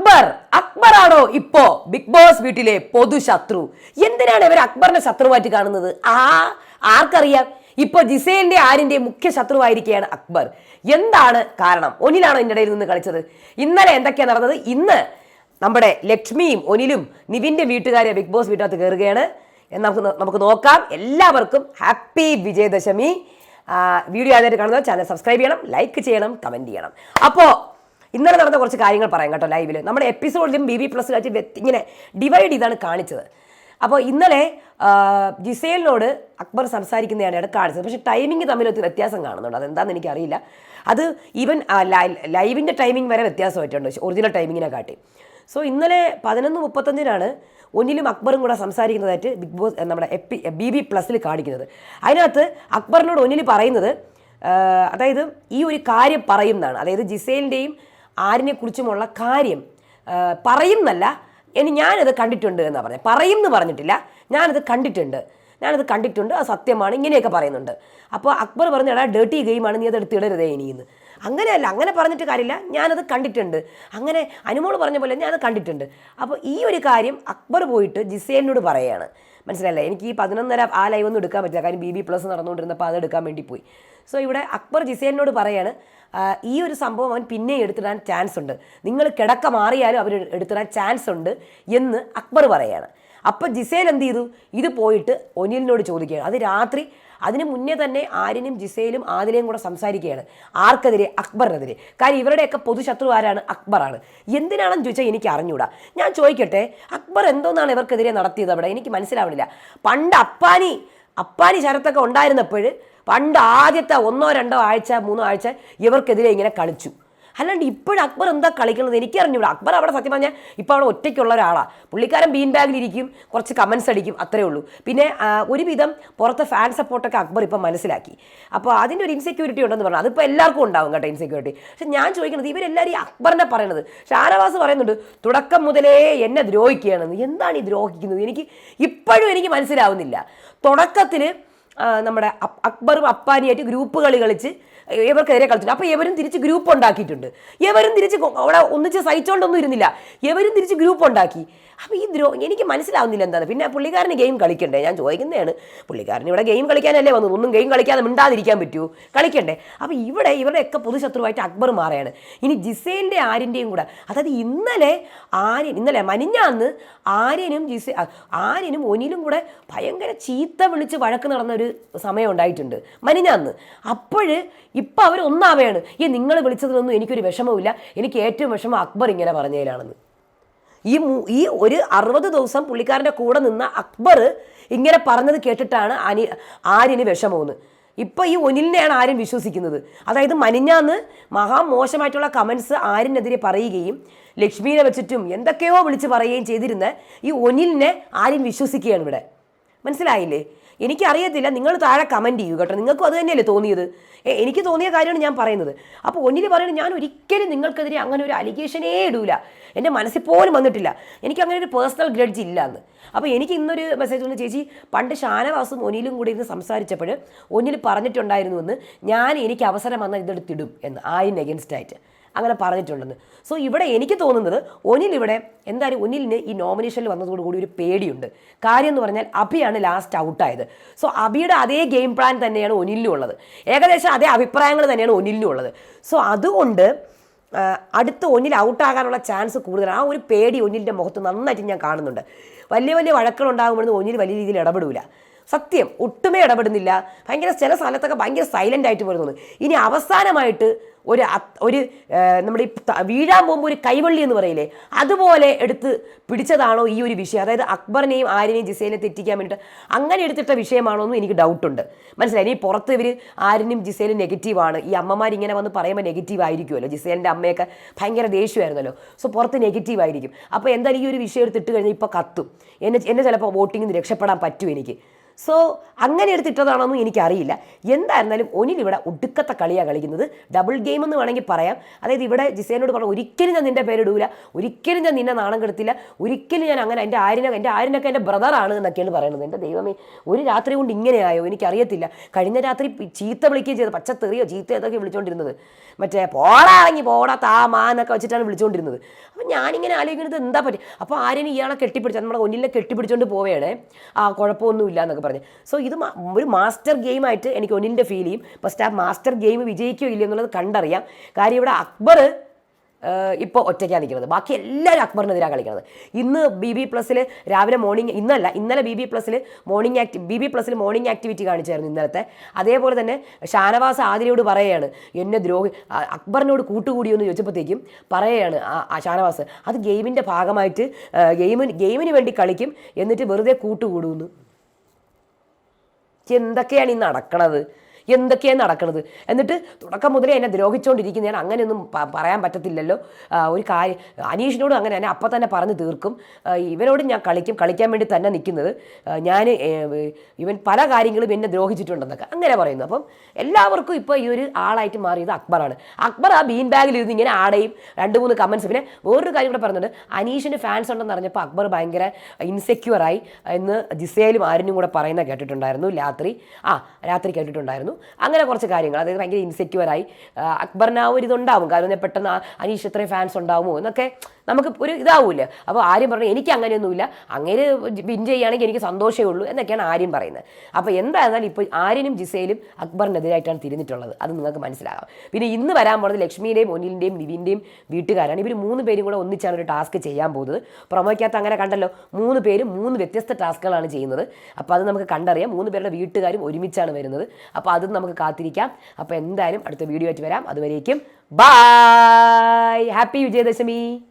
അക്ബർ. അക്ബറാണോ ഇപ്പോ big boss വീട്ടിലെ പൊതുശത്രു എന്തിനാണ് ഇവർ അക്ബറിനെ ശത്രുവായിട്ട് കാണുന്നത്? ആ ആർക്കറിയാം. ഇപ്പൊ ജിസേലിന്റെ ആരിന്റെ മുഖ്യ ശത്രുവായിരിക്കുകയാണ് അക്ബർ. എന്താണ് കാരണം? ഒനിലാണോ ഇതിന്റെ ഇടയിൽ നിന്ന് കളിച്ചത്? ഇന്നലെ എന്തൊക്കെയാണ് നടന്നത്? ഇന്ന് നമ്മുടെ ലക്ഷ്മിയും ഒനിലും നിവിന്റെ വീട്ടുകാരെ ബിഗ് ബോസ് വീട്ടിനകത്ത് കയറുകയാണ് നമുക്ക് നമുക്ക് നോക്കാം. എല്ലാവർക്കും ഹാപ്പി വിജയദശമി. വീഡിയോ ആദ്യമായിട്ട് കാണുന്നത് ചാനൽ സബ്സ്ക്രൈബ് ചെയ്യണം ലൈക്ക് ചെയ്യണം കമന്റ് ചെയ്യണം. അപ്പോൾ ഇന്നലെ നടന്ന കുറച്ച് കാര്യങ്ങൾ പറയാം കേട്ടോ ലൈവിൽ നമ്മുടെ എപ്പിസോഡിലും ബി ബി പ്ലസ് വ്യത്യ- ഇങ്ങനെ ഡിവൈഡ് ചെയ്താണ് കാണിച്ചത്. അപ്പോൾ ഇന്നലെ ജിസേലിനോട് അക്ബർ സംസാരിക്കുന്നതാണ് ഇടയ്ക്ക് കാണിച്ചത്. പക്ഷേ ടൈമിംഗ് തമ്മിൽ ഒത്തിരി വ്യത്യാസം കാണുന്നുണ്ട്. അതെന്താണെന്ന് എനിക്കറിയില്ല. അത് ഈവൻ ലൈവിന്റെ ടൈമിംഗ് വരെ വ്യത്യാസമായിട്ടുണ്ട്. ഒറിജിനൽ ടൈമിങ്ങിനെ കാട്ടി. സോ ഇന്നലെ പതിനൊന്ന് മുപ്പത്തഞ്ചിനാണ് ഒന്നിലും അക്ബറും കൂടെ സംസാരിക്കുന്നതായിട്ട് ബിഗ് ബോസ് നമ്മുടെ എപ്പി ബി ബി പ്ലസ്സിൽ കാണിക്കുന്നത്. അതിനകത്ത് അക്ബറിനോട് ഒന്നിൽ പറയുന്നത് അതായത് ഈ ഒരു കാര്യം പറയുന്നതാണ് അതായത് ജിസേലിന്റെയും ആരിനെ കുറിച്ചുമുള്ള കാര്യം പറയും പറയുന്നല്ല. ഇനി ഞാനത് കണ്ടിട്ടുണ്ട് എന്നാണ് പറഞ്ഞത് പറയും എന്ന് പറഞ്ഞിട്ടില്ല. ഞാനത് കണ്ടിട്ടുണ്ട്. ഞാനത് കണ്ടിട്ടുണ്ട്. അത് സത്യമാണ്. ഇങ്ങനെയൊക്കെ പറയുന്നുണ്ട്. അപ്പോൾ അക്ബർ പറഞ്ഞു എടാ ഡേർട്ടി ഗെയിമാണ് നീ അത് എടുത്തിടരുതേ ഇനിയെന്ന് അങ്ങനെയല്ല. അങ്ങനെ പറഞ്ഞിട്ട് കാര്യമില്ല. ഞാനത് കണ്ടിട്ടുണ്ട്. അങ്ങനെ അനുമോൾ പറഞ്ഞ പോലെ ഞാനത് കണ്ടിട്ടുണ്ട്. അപ്പോൾ ഈ ഒരു കാര്യം അക്ബർ പോയിട്ട് ജിസേലിനോട് പറയുകയാണ് മനസ്സിലല്ലേ എനിക്ക് ഈ പതിനൊന്നര ആ ലൈവ് ഒന്നും എടുക്കാൻ പറ്റില്ല. കാര്യം ബി ബി പ്ലസ് നടന്നുകൊണ്ടിരുന്നപ്പോൾ അത് എടുക്കാൻ വേണ്ടി പോയി. സോ ഇവിടെ അക്ബർ ജിസേലിനോട് പറയാണ് ആ, ഈ ഒരു സംഭവം അവൻ പിന്നെ എടുത്തിടാൻ ചാൻസ് ഉണ്ട്. നിങ്ങൾ കിടക്ക മാറിയാലും അവർ എടുത്തിടാൻ ചാൻസ് ഉണ്ട് എന്ന് അക്ബർ പറയാണ്. അപ്പം ജിസേൽ എന്ത് ചെയ്തു? ഇത് പോയിട്ട് ഒനിലിനോട് ചോദിക്കുകയാണ്. അത് രാത്രി അതിന് മുന്നേ തന്നെ ആര്യനും ജിസേലും ആദിലയും കൂടെ സംസാരിക്കുകയാണ്. ആർക്കെതിരെ? അക്ബറിനെതിരെ. കാര്യം ഇവരുടെയൊക്കെ പൊതുശത്രു ആരാണ് അക്ബറാണ്. എന്തിനാണെന്ന് ചോദിച്ചാൽ എനിക്ക് അറിഞ്ഞൂടാ. ഞാൻ ചോദിക്കട്ടെ അക്ബർ എന്തോന്നാണ് ഇവർക്കെതിരെ നടത്തിയത് അവിടെ? എനിക്ക് മനസ്സിലാവണില്ല. പണ്ട് അപ്പാനി അപ്പാനി ശരത്തൊക്കെ ഉണ്ടായിരുന്നപ്പോൾ പണ്ട് ആദ്യത്തെ ഒന്നോ രണ്ടോ ആഴ്ച മൂന്നോ ആഴ്ച ഇവർക്കെതിരെ ഇങ്ങനെ കളിച്ചു. അല്ലാണ്ട് ഇപ്പോഴും അക്ബർ എന്താ കളിക്കുന്നത്? എനിക്ക് അറിഞ്ഞൂടാ അക്ബർ അവിടെ സത്യം പറഞ്ഞാൽ ഇപ്പോൾ അവിടെ ഒറ്റയ്ക്കുള്ള ഒരാളാണ് പുള്ളിക്കാരൻ ബീൻ ബാഗിലിരിക്കും കുറച്ച് കമൻസ് അടിക്കും അത്രേ ഉള്ളൂ. പിന്നെ ഒരുവിധം പുറത്തെ ഫാൻ സപ്പോർട്ടൊക്കെ അക്ബർ ഇപ്പം മനസ്സിലാക്കി. അപ്പോൾ അതിന്റെ ഒരു ഇൻസെക്യൂരിറ്റി ഉണ്ടെന്ന് പറഞ്ഞു. അതിപ്പോൾ എല്ലാവർക്കും ഉണ്ടാവും കേട്ടോ ഇൻസെക്യൂരിറ്റി പക്ഷെ ഞാൻ ചോദിക്കുന്നത് ഇവരെല്ലാവരും ഈ അക്ബറിനെ പറയുന്നത് ഷാനവാസ് പറയുന്നുണ്ട് തുടക്കം മുതലേ എന്നെ ദ്രോഹിക്കുകയാണെന്ന്. എന്താണ് ഈ ദ്രോഹിക്കുന്നത്? എനിക്ക് ഇപ്പോഴും എനിക്ക് മനസ്സിലാവുന്നില്ല. തുടക്കത്തിൽ നമ്മുടെ അക്ബറും അപ്പാനിയായിട്ട് ഗ്രൂപ്പ് കളി കളിച്ച് ഇവർക്കെതിരെ കളിച്ചിട്ടുണ്ട്. അപ്പോൾ ഇവരും തിരിച്ച് ഗ്രൂപ്പ് ഉണ്ടാക്കിയിട്ടുണ്ട് ഇവരും തിരിച്ച് അവിടെ ഒന്നിച്ച് സഹിച്ചുകൊണ്ടൊന്നും ഇരുന്നില്ല. ഇവരും തിരിച്ച് ഗ്രൂപ്പ് ഉണ്ടാക്കി അപ്പോൾ ഈ ദ്രോ എനിക്ക് മനസ്സിലാവുന്നില്ല എന്താണ്. പിന്നെ പുള്ളിക്കാരന് ഗെയിം കളിക്കണ്ടേ? ഞാൻ ചോദിക്കുന്നതാണ്. പുള്ളിക്കാരൻ ഇവിടെ ഗെയിം കളിക്കാനല്ലേ വന്നത്? ഒന്നും ഗെയിം കളിക്കാതെ മിണ്ടാതിരിക്കാൻ പറ്റൂ. കളിക്കണ്ടേ? അപ്പോൾ ഇവിടെ ഇവരുടെയൊക്കെ പൊതുശത്രുവായിട്ട് അക്ബർ മാറുകയാണ്. ഇനി ജിസേലിന്റെ ആര്യന്റെയും കൂടെ അതായത് ഇന്നലെ ആര്യൻ ഇന്നലെ മനിഞ്ഞാന്ന് ആര്യനും ജിസേ ആര്യനും ഒനിലും കൂടെ ഭയങ്കര ചീത്ത വിളിച്ച് വഴക്ക് നടന്ന ഒരു സമയം ഉണ്ടായിട്ടുണ്ട്. മനിഞ്ഞാന്ന്. അപ്പോൾ ഇപ്പോൾ അവർ ഒന്നാവുകയാണ് ഈ നിങ്ങൾ വിളിച്ചതിലൊന്നും എനിക്കൊരു വിഷമവുമില്ല. എനിക്ക് ഏറ്റവും വിഷമം അക്ബർ ഇങ്ങനെ പറഞ്ഞതിലാണെന്ന്. ഈ ഈ ഒരു അറുപത് ദിവസം പുള്ളിക്കാരന്റെ കൂടെ നിന്ന അക്ബർ ഇങ്ങനെ പറഞ്ഞത് കേട്ടിട്ടാണ് അനി ആര്യന് വിഷമമെന്ന്. ഇപ്പം ഈ ഒനിലിനെയാണ് ആര്യൻ വിശ്വസിക്കുന്നത്. അതായത് മനിഞ്ഞാന്ന് മഹാമോശമായിട്ടുള്ള കമൻസ് ആര്യനെതിരെ പറയുകയും ലക്ഷ്മീനെ വെച്ചിട്ടും എന്തൊക്കെയോ വിളിച്ച് പറയുകയും ചെയ്തിരുന്ന ഈ ഒനിലിനെ ആര്യൻ വിശ്വസിക്കുകയാണ് ഇവിടെ. മനസ്സിലായില്ലേ? എനിക്കറിയത്തില്ല നിങ്ങൾ താഴെ കമന്റ് ചെയ്യൂ കേട്ടോ. നിങ്ങൾക്കും അത് തന്നെയല്ലേ തോന്നിയത്? എനിക്ക് തോന്നിയ കാര്യമാണ് ഞാൻ പറയുന്നത്. അപ്പോൾ ഒന്നിൽ പറയുന്നത് ഞാൻ ഒരിക്കലും നിങ്ങൾക്കെതിരെ അങ്ങനെ ഒരു അലിഗേഷനേ ഇടൂല. എന്റെ മനസ്സിൽ പോലും വന്നിട്ടില്ല. എനിക്ക് അങ്ങനെ ഒരു പേഴ്സണൽ ഗ്രഡ്ജ് ഇല്ല എന്ന് അപ്പോൾ എനിക്ക് ഇന്നൊരു മെസ്സേജ് വന്നു ചേച്ചി പണ്ട് ഷാനവാസും ഒനിലും കൂടി ഇരുന്ന് സംസാരിച്ചപ്പോൾ ഒന്നിൽ പറഞ്ഞിട്ടുണ്ടായിരുന്നു എന്ന് ഞാൻ എനിക്ക് അവസരം വന്നാൽ ഇതെടുത്തിടും എന്ന് ആയിന് അഗൻസ്റ്റ് ആയിട്ട് അങ്ങനെ പറഞ്ഞിട്ടുണ്ടെന്ന് സോ ഇവിടെ എനിക്ക് തോന്നുന്നത് ഒനിൽ ഇവിടെ എന്തായാലും ഒനിലിന് ഈ നോമിനേഷനിൽ വന്നതോടുകൂടി ഒരു പേടിയുണ്ട്. കാര്യം എന്ന് പറഞ്ഞാൽ അഭിയാണ് ലാസ്റ്റ് ഔട്ടായത് സോ അഭിയുടെ അതേ ഗെയിം പ്ലാൻ തന്നെയാണ് ഒനിലിനും ഉള്ളത്. ഏകദേശം അതേ അഭിപ്രായങ്ങൾ തന്നെയാണ് ഒനിലിനും ഉള്ളത്. സോ അതുകൊണ്ട് അടുത്ത ഒന്നിൽ ഔട്ടാകാനുള്ള ചാൻസ് കൂടുതൽ ആ ഒരു പേടി ഒന്നിലിന്റെ മുഖത്ത് നന്നായിട്ട് ഞാൻ കാണുന്നുണ്ട്. വലിയ വലിയ വഴക്കുകൾ ഉണ്ടാകുമ്പോഴൊന്നും ഒന്നിൽ വലിയ രീതിയിൽ ഇടപെടില്ല സത്യം ഒട്ടുമേ ഇടപെടുന്നില്ല. ഭയങ്കര ചില സ്ഥലത്തൊക്കെ ഭയങ്കര സൈലന്റ് ആയിട്ട് പോലെ ഇനി അവസാനമായിട്ട് ഒരു ഒരു നമ്മുടെ ഈ വീഴാൻ പോകുമ്പോൾ ഒരു കൈവള്ളി എന്ന് പറയില്ലേ? അതുപോലെ എടുത്ത് പിടിച്ചതാണോ ഈ ഒരു വിഷയം. അതായത് അക്ബറിനെയും ആര്യനെയും ജിസേനെ തെറ്റിക്കാൻ വേണ്ടിയിട്ട് അങ്ങനെ എടുത്തിട്ട വിഷയമാണോ എന്ന് എനിക്ക് ഡൗട്ടുണ്ട്. മനസ്സിലായി? ഇനി പുറത്ത് ഇവർ ആര്യനും ജിസേലും നെഗറ്റീവാണ്. ഈ അമ്മമാർ ഇങ്ങനെ വന്ന് പറയുമ്പോൾ നെഗറ്റീവ് ആയിരിക്കുമല്ലോ ജിസേലിന്റെ അമ്മയൊക്കെ ഭയങ്കര ദേഷ്യമായിരുന്നല്ലോ. സോ പുറത്ത് നെഗറ്റീവ് ആയിരിക്കും അപ്പോൾ എന്തായാലും ഈ ഒരു വിഷയം എടുത്തിട്ട് കഴിഞ്ഞാൽ ഇപ്പോൾ കത്തും. എന്നെ എന്നെ ചിലപ്പോൾ വോട്ടിങ്ങിൽ നിന്ന് രക്ഷപ്പെടാൻ പറ്റും എനിക്ക്. സോ അങ്ങനെ എടുത്തിട്ടതാണെന്നും എനിക്കറിയില്ല. എന്തായിരുന്നാലും ഒനിൽ ഇവിടെ ഒടുക്കത്തെ കളിയാണ് കളിക്കുന്നത്. ഡബിൾ ഗെയിം എന്ന് വേണമെങ്കിൽ പറയാം. അതായത് ഇവിടെ ജിസേനോട് പറഞ്ഞു ഒരിക്കലും ഞാൻ നിന്റെ പേരിടൂല ഒരിക്കലും ഞാൻ നിന്നെ നാണം കെടുത്തില്ല ഒരിക്കലും ഞാൻ അങ്ങനെ എന്റെ ആരിനെ എന്റെ ആരിനൊക്കെ എന്റെ ബ്രദറാണ് എന്നൊക്കെയാണ് പറയുന്നത്. എന്റെ ദൈവമേ ഒരു രാത്രി കൊണ്ട് ഇങ്ങനെയായോ? എനിക്കറിയത്തില്ല. കഴിഞ്ഞ രാത്രി ചീത്ത വിളിക്കുകയും ചെയ്ത്. പച്ചത്തെറിയോ ചീത്ത ഏതൊക്കെ വിളിച്ചുകൊണ്ടിരുന്നത് മറ്റേ പോടാ പോടാ താ മാ എന്നൊക്കെ വെച്ചിട്ടാണ് വിളിച്ചുകൊണ്ടിരുന്നത് അപ്പം ഞാനിങ്ങനെ ആലോചിക്കുന്നത് എന്താ പറ്റി? അപ്പോൾ ആരെയും ഇയാളെ കെട്ടിപ്പിടിച്ച നമ്മുടെ ഒന്നിലെ കെട്ടിപ്പിടിച്ചുകൊണ്ട് പോവുകയാണ്. ആ കുഴപ്പമൊന്നുമില്ല എന്നൊക്കെ പറഞ്ഞ്. സോ ഇത് ഒരു മാസ്റ്റർ ഗെയിമായിട്ട് എനിക്ക് ഒന്നിന്റെ ഫീൽ ചെയ്യും. ഫസ്റ്റ് ആ മാസ്റ്റർ ഗെയിം വിജയിക്കുകയോ ഇല്ല എന്നുള്ളത് കണ്ടറിയാം. കാര്യം ഇവിടെ അക്ബർ ഇപ്പോൾ ഒറ്റയ്ക്കാണ് നിൽക്കുന്നത്. ബാക്കി എല്ലാവരും അക്ബറിനെതിരാണ് കളിക്കുന്നത്. ഇന്ന് ബി ബി പ്ലസ്സിൽ രാവിലെ മോർണിംഗ് ഇന്നല്ല ഇന്നലെ ബി ബി പ്ലസ്സിൽ മോർണിംഗ് ആക്ടി ബി ബി പ്ലസ്സിൽ മോർണിംഗ് ആക്ടിവിറ്റി കാണിച്ചായിരുന്നു ഇന്നലത്തെ. അതേപോലെ തന്നെ ഷാനവാസ് ആതിരയോട് പറയുകയാണ് എന്നെ ദ്രോഹി അക്ബറിനോട് കൂട്ടുകൂടിയെന്ന് ചോദിച്ചപ്പോഴത്തേക്കും പറയുകയാണ് ആ ഷാനവാസ് അത് ഗെയിമിന്റെ ഭാഗമായിട്ട് ഗെയിമിന് ഗെയിമിന് വേണ്ടി കളിക്കും എന്നിട്ട് വെറുതെ കൂട്ടുകൂടുമെന്ന് എന്തൊക്കെയാണ് ഈ നടക്കണത്? എന്തൊക്കെയാണ് നടക്കുന്നത് എന്നിട്ട് തുടക്കം മുതലേ എന്നെ ദ്രോഹിച്ചുകൊണ്ടിരിക്കുന്നതാണ് അങ്ങനെയൊന്നും പറയാൻ പറ്റത്തില്ലല്ലോ. ഒരു കാര്യം അനീഷിനോട് അങ്ങനെ തന്നെ അപ്പം തന്നെ പറഞ്ഞ് തീർക്കും. ഇവനോട് ഞാൻ കളിക്കും. കളിക്കാൻ വേണ്ടി തന്നെ നിൽക്കുന്നത്. ഞാൻ ഇവൻ പല കാര്യങ്ങളും എന്നെ ദ്രോഹിച്ചിട്ടുണ്ടെന്നൊക്കെ അങ്ങനെ പറയുന്നു. അപ്പം എല്ലാവർക്കും ഇപ്പോൾ ഈ ഒരു ആളായിട്ട് മാറിയത് അക്ബറാണ്. അക്ബർ ആ ബീൻ ബാഗിൽ ഇരുന്ന് ഇങ്ങനെ ആടെയും രണ്ട് മൂന്ന് കമൻസ് പിന്നെ വേറൊരു കാര്യം കൂടെ പറഞ്ഞിട്ടുണ്ട്. അനീഷിന് ഫാൻസ് ഉണ്ടെന്ന് അറിഞ്ഞപ്പോൾ അക്ബർ ഭയങ്കര ഇൻസെക്യൂറായി എന്ന് ജിസേലും ആരിനും കൂടെ പറയുന്ന കേട്ടിട്ടുണ്ടായിരുന്നു രാത്രി. ആ രാത്രി കേട്ടിട്ടുണ്ടായിരുന്നു. അങ്ങനെ കുറച്ച് കാര്യങ്ങൾ. അതായത് ഭയങ്കര ഇൻസെക്യൂറായി അക്ബറിന് ആ ഒരു ഇതുണ്ടാവും. കാരണം പെട്ടെന്ന് അനീഷ് ഇത്രയും ഫാൻസ് ഉണ്ടാവുമോ? എന്നൊക്കെ നമുക്ക് ഒരു ഇതാവൂല. അപ്പോൾ ആര്യം പറഞ്ഞു എനിക്ക് അങ്ങനെയൊന്നുമില്ല. അങ്ങനെ വിൻ ചെയ്യുകയാണെങ്കിൽ എനിക്ക് സന്തോഷമേ ഉള്ളൂ എന്നൊക്കെയാണ് ആര്യം പറയുന്നത്. അപ്പോൾ എന്തായിരുന്നാലും ഇപ്പോൾ ആര്യനും ജിസയിലും അക്ബറിനെതിരായിട്ടാണ് തിരിഞ്ഞിട്ടുള്ളത്. അത് നിങ്ങൾക്ക് മനസ്സിലാകാം. പിന്നെ ഇന്ന് വരാൻ പോകുന്നത് ലക്ഷ്മിയുടെയും ഒനിലിന്റെയും നിവിന്റെയും വീട്ടുകാരാണ്. ഇവർ മൂന്ന് പേരും കൂടെ ഒന്നിച്ചാണ് ഒരു ടാസ്ക് ചെയ്യാൻ പോകുന്നത്. പ്രൊമോയ്ക്കകത്ത് അങ്ങനെ കണ്ടല്ലോ മൂന്ന് പേരും മൂന്ന് വ്യത്യസ്ത ടാസ്കുകളാണ് ചെയ്യുന്നത്. അപ്പോൾ അത് നമുക്ക് കണ്ടറിയാം. മൂന്ന് പേരുടെ വീട്ടുകാരും ഒരുമിച്ചാണ് വരുന്നത്. അപ്പോൾ അതും നമുക്ക് കാത്തിരിക്കാം. അപ്പോൾ എന്തായാലും അടുത്ത വീഡിയോ ആയിട്ട് വരാം. അതുവരേക്കും ബായ്. ഹാപ്പി വിജയദശമി.